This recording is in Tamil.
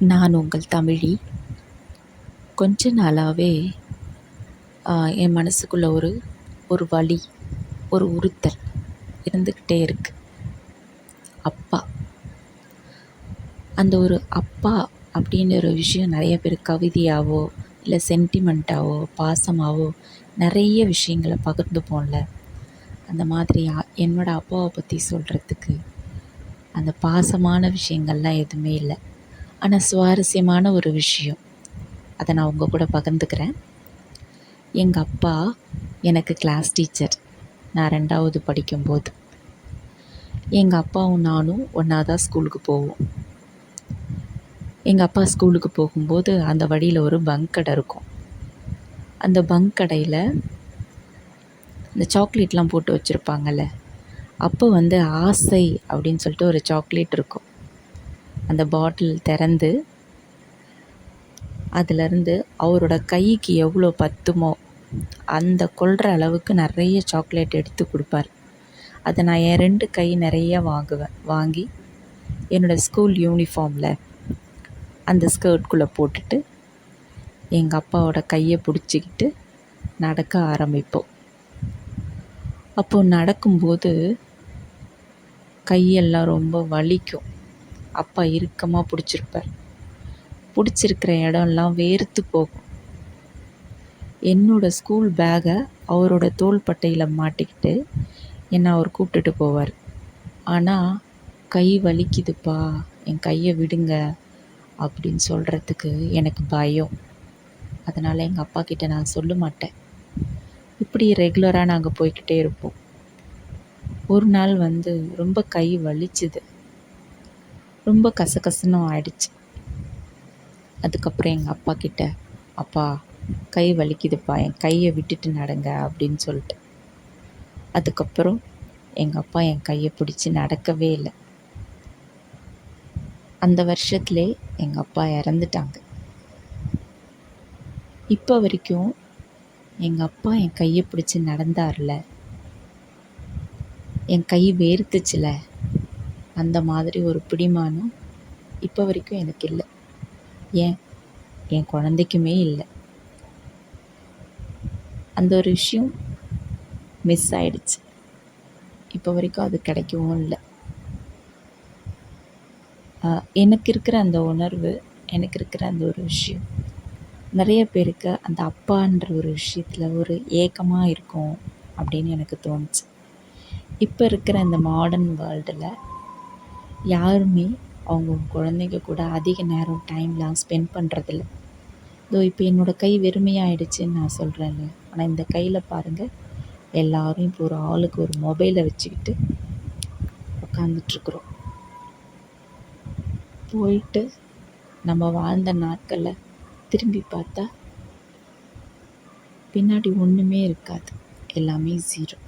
நான் உங்கள் தமிழி. கொஞ்ச நாளாகவே என் மனசுக்குள்ளே ஒரு ஒரு வலி ஒரு உறுத்தல் இருந்துக்கிட்டே இருக்குது அப்பா. அந்த ஒரு அப்பா அப்படின்ற ஒரு விஷயம் நிறைய பேர் கவிதையாகவோ இல்லை சென்டிமெண்ட்டாகவோ பாசமாகவோ நிறைய விஷயங்கள பகிர்ந்துப்போம்ல. அந்த மாதிரி என்னோடய அப்பாவை பற்றி சொல்கிறதுக்கு அந்த பாசமான விஷயங்கள்லாம் எதுவுமே இல்லை. ஆனால் சுவாரஸ்யமான ஒரு விஷயம். அதை நான் உங்கள் கூட பகிர்ந்துக்கிறேன். எங்கள் அப்பா எனக்கு கிளாஸ் டீச்சர் நான் ரெண்டாவது படிக்கும்போது. எங்கள் அப்பாவும் நானும் ஒன்றா தான் ஸ்கூலுக்கு போவோம். எங்கள் அப்பா ஸ்கூலுக்கு போகும்போது அந்த வழியில் ஒரு பங்க் கடை இருக்கும். அந்த பங்க் கடையில் இந்த சாக்லேட்லாம் போட்டு வச்சுருப்பாங்கல்ல அப்போ வந்து ஆசை அப்படின்னு சொல்லிட்டு ஒரு சாக்லேட் இருக்கும். அந்த பாட்டில் திறந்து அதுலேருந்து அவரோட கைக்கு எவ்வளோ பத்துமோ அந்த கொள்கிற அளவுக்கு நிறைய சாக்லேட் எடுத்து கொடுப்பார். அதை நான் என் ரெண்டு கை நிறைய வாங்குவேன். வாங்கி என்னோடய ஸ்கூல் யூனிஃபார்மில் அந்த ஸ்கர்ட்குள்ளே போட்டுட்டு எங்கள் அப்பாவோட கையை பிடிச்சிக்கிட்டு நடக்க ஆரம்பிப்போம். அப்போது நடக்கும்போது கையெல்லாம் ரொம்ப வலிக்கும். அப்பா இறுக்கமாக பிடிச்சிருப்பார். பிடிச்சிருக்கிற இடம்லாம் வேர்த்து போகும். என்னோடய ஸ்கூல் பேகை அவரோட தோள்பட்டையில் மாட்டிக்கிட்டு என்னை அவர் கூப்பிட்டுட்டு போவார். ஆனால் கை வலிக்குதுப்பா என் கையை விடுங்க அப்படின்னு சொல்கிறதுக்கு எனக்கு பயம். அதனால் எங்கள் அப்பா கிட்ட நான் சொல்ல மாட்டேன். இப்படி ரெகுலராக நாங்கள் போய்க்கிட்டே இருப்போம். ஒரு நாள் வந்து ரொம்ப கை வலிச்சுது. ரொம்ப கசகசன்னு ஆயிடுச்சு. அதுக்கப்புறம் எங்கள் அப்பா கிட்ட அப்பா கை வலிக்குதுப்பா என் கையை விட்டுட்டு நடங்க அப்படின்னு சொல்லிட்டு. அதுக்கப்புறம் எங்கள் அப்பா என் கையை பிடிச்சி நடக்கவே இல்லை. அந்த வருஷத்துலே எங்கள் அப்பா இறந்துட்டாங்க. இப்போ வரைக்கும் எங்கள் அப்பா என் கையை பிடிச்சி நடந்தார்ல என் கை வேர்த்துச்சுல அந்த மாதிரி ஒரு பிடிமானம் இப்போ வரைக்கும் எனக்கு இல்லை. ஏன்? என் குழந்தைக்குமே இல்லை. அந்த ஒரு விஷயம் மிஸ் ஆயிடுச்சு. இப்போ வரைக்கும் அது கிடைக்கவும் இல்லை. எனக்கு இருக்கிற அந்த உணர்வு எனக்கு இருக்கிற அந்த ஒரு விஷயம் நிறைய பேருக்கு அந்த அப்பான்ற ஒரு விஷயத்தில் ஒரு ஏக்கமாக இருக்கும் அப்படின்னு எனக்கு தோணுச்சு. இப்போ இருக்கிற இந்த மாடர்ன் வேர்ல்டில் யாருமே அவங்க குழந்தைங்க கூட அதிக நேரம் டைம்லாம் ஸ்பெண்ட் பண்ணுறதில்ல இதோ இப்போ என்னோடய கை வெறுமையாயிடுச்சுன்னு நான் சொல்கிறேன்ல ஆனால் இந்த கையில் பாருங்கள் எல்லோரும் இப்போ ஒரு ஆளுக்கு ஒரு மொபைலை வச்சுக்கிட்டு உட்காந்துட்ருக்குறோம் போயிட்டு நம்ம வாழ்ந்த நாட்களை திரும்பி பார்த்தா பின்னாடி ஒன்றுமே இருக்காது. எல்லாமே ஜீரோ